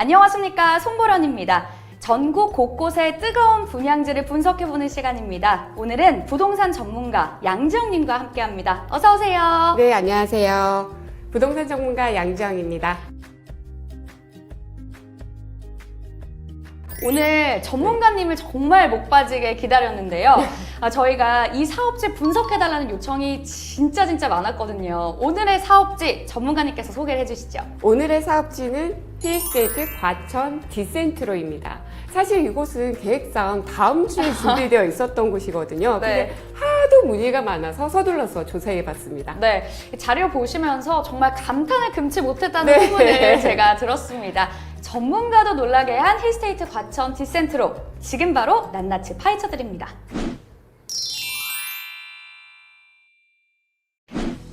안녕하십니까 송보련입니다. 전국 곳곳의 뜨거운 분양지를 분석해보는 시간입니다. 오늘은 부동산 전문가 양지영님과 함께합니다. 어서 오세요. 네, 안녕하세요. 부동산 전문가 양지영입니다. 오늘 전문가님을 정말 목 빠지게 기다렸는데요. 아, 저희가 이 사업지 분석해달라는 요청이 진짜 진짜 많았거든요. 오늘의 사업지 전문가님께서 소개를 해주시죠. 오늘의 사업지는 힐스테이트 과천 디센트로입니다. 사실 이곳은 계획상 다음 주에 준비되어 있었던 곳이거든요. 네. 근데 하도 문의가 많아서 서둘러서 조사해 봤습니다. 네, 자료 보시면서 정말 감탄을 금치 못했다는 네. 소문을 제가 들었습니다. 전문가도 놀라게 한 힐스테이트 과천 디센트로 지금 바로 낱낱이 파헤쳐 드립니다.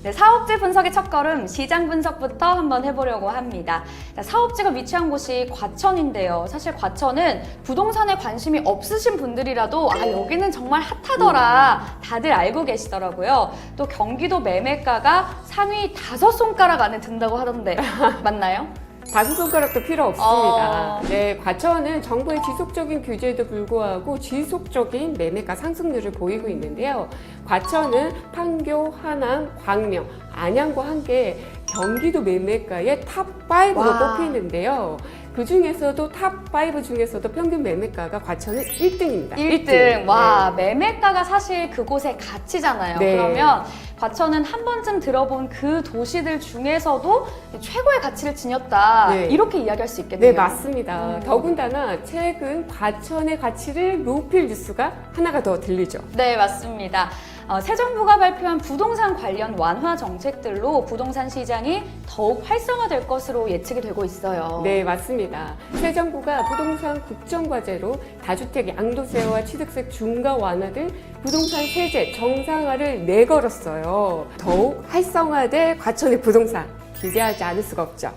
네, 사업지 분석의 첫걸음 시장 분석부터 한번 해보려고 합니다. 자, 사업지가 위치한 곳이 과천인데요. 사실 과천은 부동산에 관심이 없으신 분들이라도 아 여기는 정말 핫하더라 다들 알고 계시더라고요. 또 경기도 매매가가 상위 다섯 손가락 안에 든다고 하던데 맞나요? 다섯 손가락도 필요 없습니다. 어. 네, 과천은 정부의 지속적인 규제에도 불구하고 지속적인 매매가 상승률을 보이고 있는데요. 과천은 판교, 하남, 광명, 안양과 함께 경기도 매매가의 탑5로 와. 꼽히는데요. 그 중에서도 탑5 중에서도 평균 매매가가 과천은 1등입니다. 1등. 와, 매매가가 사실 그곳의 가치잖아요. 네. 그러면 과천은 한 번쯤 들어본 그 도시들 중에서도 최고의 가치를 지녔다. 네. 이렇게 이야기할 수 있겠네요. 네, 맞습니다. 음. 더군다나 최근 과천의 가치를 높일 뉴스가 하나가 더 들리죠. 네, 맞습니다. 어, 새 정부가 발표한 부동산 관련 완화 정책들로 부동산 시장이 더욱 활성화될 것으로 예측이 되고 있어요. 네, 맞습니다. 새 정부가 부동산 국정과제로 다주택 양도세와 취득세 중과 완화 등 부동산 세제 정상화를 내걸었어요. 더욱 활성화될 과천의 부동산 기대하지 않을 수가 없죠.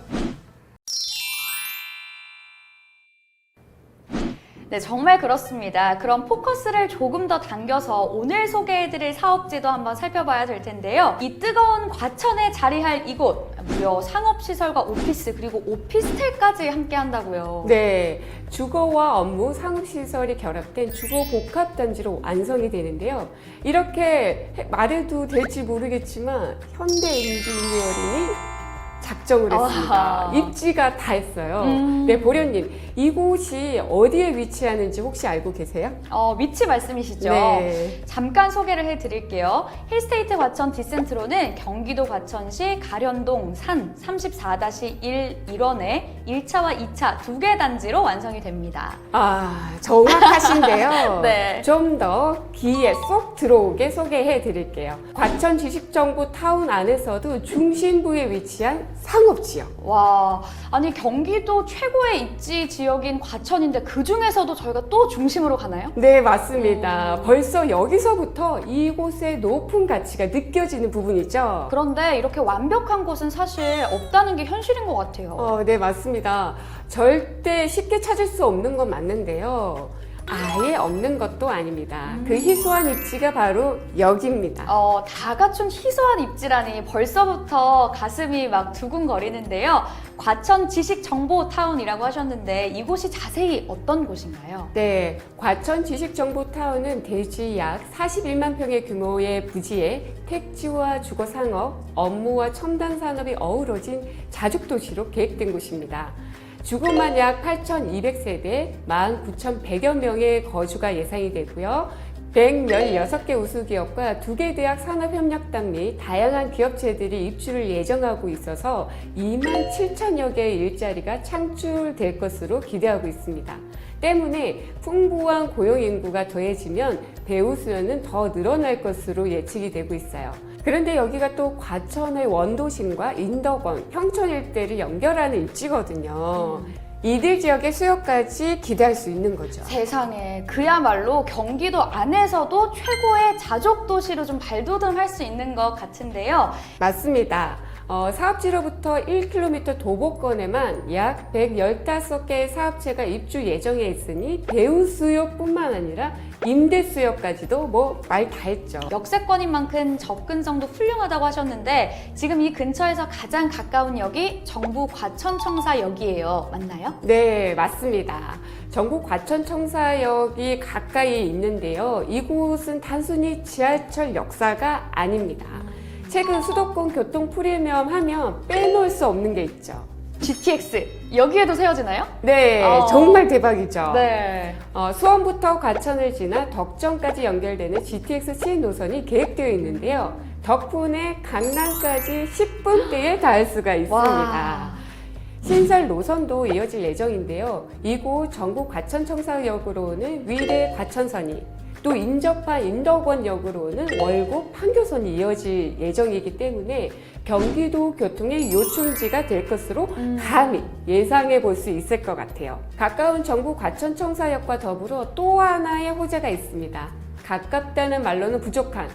네, 정말 그렇습니다. 그럼 포커스를 조금 더 당겨서 오늘 소개해드릴 사업지도 한번 살펴봐야 될 텐데요. 이 뜨거운 과천에 자리할 이곳, 무려 상업시설과 오피스, 그리고 오피스텔까지 함께 한다고요. 네, 주거와 업무, 상업시설이 결합된 주거 복합단지로 완성이 되는데요. 이렇게 해- 말해도 될지 모르겠지만 현대 인지니어링이 작정을 했습니다. 입지가 다 했어요. 음. 네, 보련님, 이곳이 어디에 위치하는지 혹시 알고 계세요? 어, 위치 말씀이시죠? 네. 잠깐 소개를 해드릴게요. 힐스테이트 과천 디센트로는 경기도 과천시 가련동 산 34-1 일원에 1차와 2차 두 개 단지로 완성이 됩니다. 아, 정확하신데요. 네. 좀 더 귀에 쏙 들어오게 소개해 드릴게요. 과천 지식정보 타운 안에서도 중심부에 위치한 상업 지역. 와, 아니 경기도 최고의 입지 지역인 과천인데 그 중에서도 저희가 또 중심으로 가나요? 네, 맞습니다. 음. 벌써 여기서부터 이곳의 높은 가치가 느껴지는 부분이죠. 그런데 이렇게 완벽한 곳은 사실 없다는 게 현실인 것 같아요. 어, 네, 맞습니다. 절대 쉽게 찾을 수 없는 건 맞는데요. 아예 없는 것도 아닙니다. 음. 그 희소한 입지가 바로 여기입니다. 어, 다 갖춘 희소한 입지라니 벌써부터 가슴이 막 두근거리는데요. 과천 지식정보타운이라고 하셨는데 이곳이 자세히 어떤 곳인가요? 네, 과천 지식정보타운은 대지 약 41만 평의 규모의 부지에 택지와 주거 상업, 업무와 첨단 산업이 어우러진 자죽도시로 계획된 곳입니다. 주거만 약 8,200세대, 19,100여 명의 거주가 예상이 되고요. 116개 우수기업과 두개 대학 산업협력단 및 다양한 기업체들이 입주를 예정하고 있어서 2만 7천여 개의 일자리가 창출될 것으로 기대하고 있습니다. 때문에 풍부한 고용 인구가 더해지면 배우 수요는 더 늘어날 것으로 예측이 되고 있어요. 그런데 여기가 또 과천의 원도심과 인덕원, 평촌 일대를 연결하는 입지거든요. 이들 지역의 수요까지 기대할 수 있는 거죠. 세상에 그야말로 경기도 안에서도 최고의 자족 도시로 좀 발돋움할 수 있는 것 같은데요. 맞습니다. 어, 사업지로부터 1km 도보권에만 약 115개의 사업체가 입주 예정에 있으니 배우 수요뿐만 아니라 임대 수요까지도 뭐 말 다 했죠. 역세권인 만큼 접근성도 훌륭하다고 하셨는데 지금 이 근처에서 가장 가까운 역이 정부 과천청사역이에요. 맞나요? 네, 맞습니다. 전국 과천청사역이 가까이 있는데요. 이곳은 단순히 지하철 역사가 아닙니다. 최근 수도권 교통 프리미엄 하면 빼놓을 수 없는 게 있죠. GTX 여기에도 세워지나요? 네, 어. 정말 대박이죠. 네. 어, 수원부터 과천을 지나 덕정까지 연결되는 GTX 시인 노선이 계획되어 있는데요. 덕분에 강남까지 10분대에 닿을 수가 있습니다. 와. 신설 노선도 이어질 예정인데요. 이곳 전국 과천청사역으로는 위례 과천선이 또 인접한 인덕원역으로는 월곡 판교선이 이어질 예정이기 때문에 경기도 교통의 요충지가 될 것으로 음. 감히 예상해 볼 수 있을 것 같아요. 가까운 전국 과천청사역과 더불어 또 하나의 호재가 있습니다. 가깝다는 말로는 부족한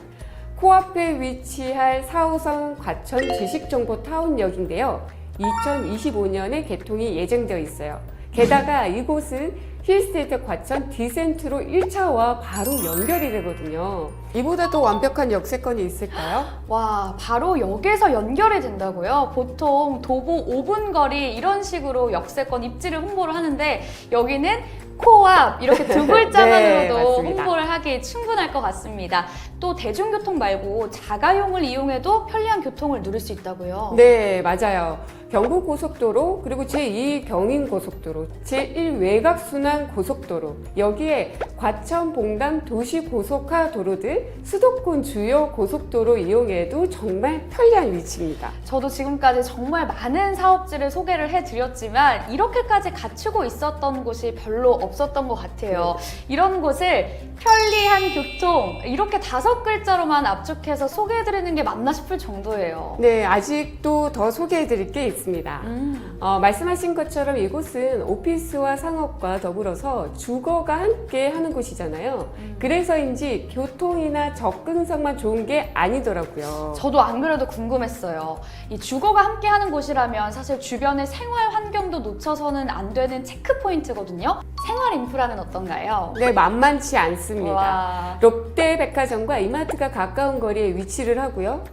코앞에 위치할 4호선 과천 지식정보타운역인데요. 2025년에 개통이 예정되어 있어요. 게다가 이곳은 힐스테이트 과천 디센트로 1차와 바로 연결이 되거든요. 이보다 더 완벽한 역세권이 있을까요? 와, 바로 역에서 연결이 된다고요? 보통 도보 5분 거리 이런 식으로 역세권 입지를 홍보를 하는데 여기는 코앞 이렇게 두 글자만으로도 네. 홍보를 하기 충분할 것 같습니다. 또 대중교통 말고 자가용을 이용해도 편리한 교통을 누릴 수 있다고요? 네, 맞아요. 경부 고속도로, 그리고 제2 경인 고속도로, 제1 외곽 순환 고속도로, 여기에 과천, 봉담 도시 고속화 도로들, 수도권 주요 고속도로 이용해도 정말 편리한 위치입니다. 저도 지금까지 정말 많은 사업지를 소개를 해드렸지만 이렇게까지 갖추고 있었던 곳이 별로 없 었던 것 같아요. 이런 곳을 편리한 교통 이렇게 다섯 글자로만 압축해서 소개해드리는 게 맞나 싶을 정도예요. 네, 아직도 더 소개해 드릴 게 있습니다. 음. 어, 말씀하신 것처럼 이곳은 오피스와 상업과 더불어서 주거가 함께 하는 곳이잖아요. 그래서인지 교통이나 접근성만 좋은 게 아니더라고요. 저도 안 그래도 궁금했어요. 이 주거가 함께 하는 곳이라면 사실 주변의 생활 환경도 놓쳐서는 안 되는 체크 포인트거든요. 생활 인프라는 어떤가요? 네, 만만치 않습니다. 와. 롯데백화점과 이마트가 가까운 거리에 위치를 하고요.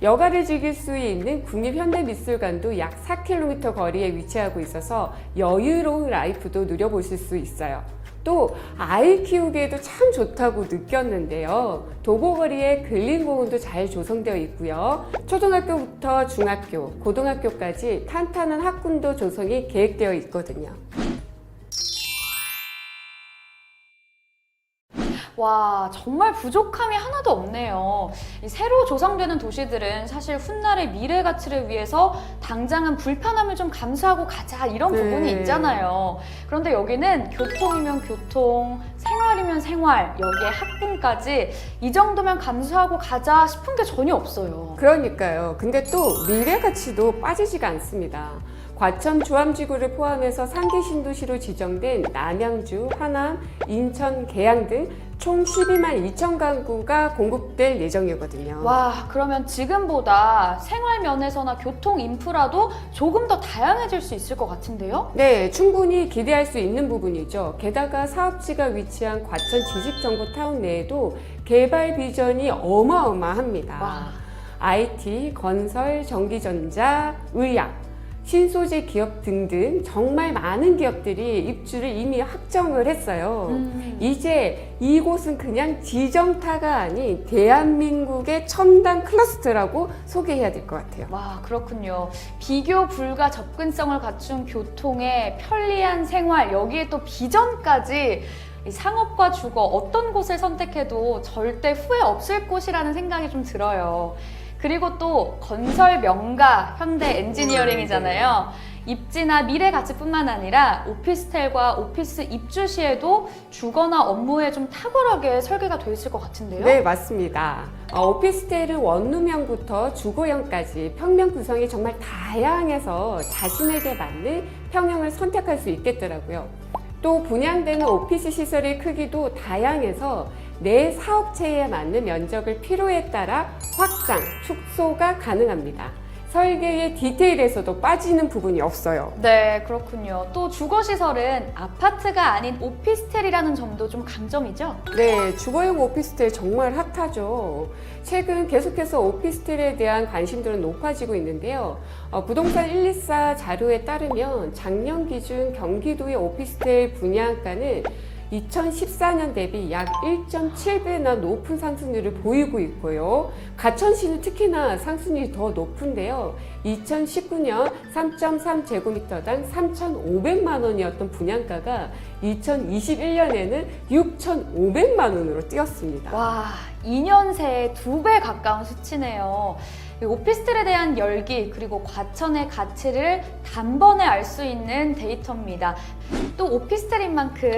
여가를 즐길 수 있는 국립현대미술관도 약 4km 거리에 위치하고 있어서 여유로운 라이프도 누려보실 수 있어요. 또 아이 키우기에도 참 좋다고 느꼈는데요. 도보거리에 근린공원도 잘 조성되어 있고요. 초등학교부터 중학교, 고등학교까지 탄탄한 학군도 조성이 계획되어 있거든요. 와, 정말 부족함이 하나도 없네요. 이 새로 조성되는 도시들은 사실 훗날의 미래 가치를 위해서 당장은 불편함을 좀 감수하고 가자 이런 네. 부분이 있잖아요. 그런데 여기는 교통이면 교통, 생활이면 생활, 여기에 학군까지 이 정도면 감수하고 가자 싶은 게 전혀 없어요. 그러니까요. 근데 또 미래 가치도 빠지지가 않습니다. 과천 주암지구를 포함해서 상계 신도시로 지정된 남양주, 하남, 인천, 계양 등 총 12만 2천 가구가 공급될 예정이거든요. 와, 그러면 지금보다 생활 면에서나 교통 인프라도 조금 더 다양해질 수 있을 것 같은데요? 네, 충분히 기대할 수 있는 부분이죠. 게다가 사업지가 위치한 과천 지식정보타운 내에도 개발 비전이 어마어마합니다. 와. IT, 건설, 전기전자, 의약, 신소재 기업 등등 정말 많은 기업들이 입주를 이미 확정을 했어요. 음. 이제 이곳은 그냥 지정타가 아닌 대한민국의 첨단 클러스터라고 소개해야 될 것 같아요. 와, 그렇군요. 비교 불가 접근성을 갖춘 교통의 편리한 생활, 여기에 또 비전까지 이 상업과 주거 어떤 곳을 선택해도 절대 후회 없을 곳이라는 생각이 좀 들어요. 그리고 또 건설 명가 현대 엔지니어링이잖아요. 입지나 미래 가치뿐만 아니라 오피스텔과 오피스 입주 시에도 주거나 업무에 좀 탁월하게 설계가 되어 있을 것 같은데요. 네, 맞습니다. 어, 오피스텔은 원룸형부터 주거형까지 평면 구성이 정말 다양해서 자신에게 맞는 평형을 선택할 수 있겠더라고요. 또 분양되는 오피스 시설의 크기도 다양해서 내 사업체에 맞는 면적을 필요에 따라 확장, 축소가 가능합니다. 설계의 디테일에서도 빠지는 부분이 없어요. 네, 그렇군요. 또 주거시설은 아파트가 아닌 오피스텔이라는 점도 좀 강점이죠? 네, 주거용 오피스텔 정말 핫하죠. 최근 계속해서 오피스텔에 대한 관심들은 높아지고 있는데요. 어, 부동산 124 자료에 따르면 작년 기준 경기도의 오피스텔 분양가는 2014년 대비 약 1.7배나 높은 상승률을 보이고 있고요. 가천시는 특히나 상승률이 더 높은데요. 2019년 3.3제곱미터당 3,500만 원이었던 분양가가 2021년에는 6,500만 원으로 뛰었습니다. 와, 2년 새에 두 배 가까운 수치네요. 이 오피스텔에 대한 열기 그리고 과천의 가치를 단번에 알 수 있는 데이터입니다. 또 오피스텔인 만큼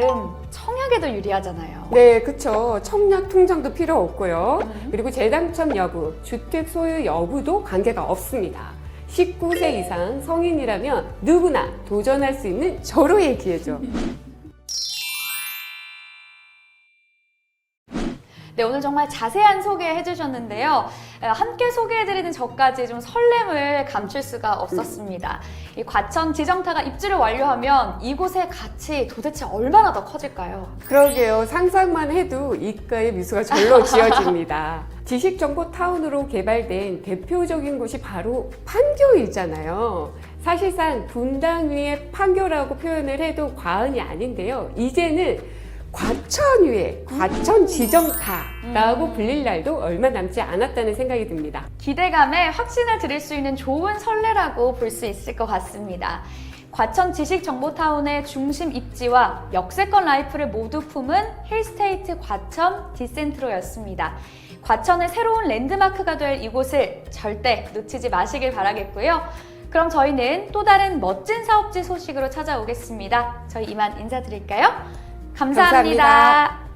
청약에도 유리하잖아요. 네, 그쵸. 청약 통장도 필요 없고요. 그리고 재당첨 여부, 주택 소유 여부도 관계가 없습니다. 19세 이상 성인이라면 누구나 도전할 수 있는 절호의 기회죠. 네, 오늘 정말 자세한 소개해 주셨는데요. 에, 함께 소개해 드리는 저까지 좀 설렘을 감출 수가 없었습니다. 이 과천 지정타가 입주를 완료하면 이곳의 가치 도대체 얼마나 더 커질까요? 그러게요. 상상만 해도 입가에 미소가 절로 지어집니다. 지식정보 타운으로 개발된 대표적인 곳이 바로 판교이잖아요. 사실상 분당 위의 판교라고 표현을 해도 과언이 아닌데요. 이제는 과천 위에 과천 지정타라고 불릴 날도 얼마 남지 않았다는 생각이 듭니다. 기대감에 확신을 드릴 수 있는 좋은 선례라고 볼 수 있을 것 같습니다. 과천 지식정보타운의 중심 입지와 역세권 라이프를 모두 품은 힐스테이트 과천 디센트로였습니다. 과천의 새로운 랜드마크가 될 이곳을 절대 놓치지 마시길 바라겠고요. 그럼 저희는 또 다른 멋진 사업지 소식으로 찾아오겠습니다. 저희 이만 인사드릴까요? 감사합니다. 감사합니다.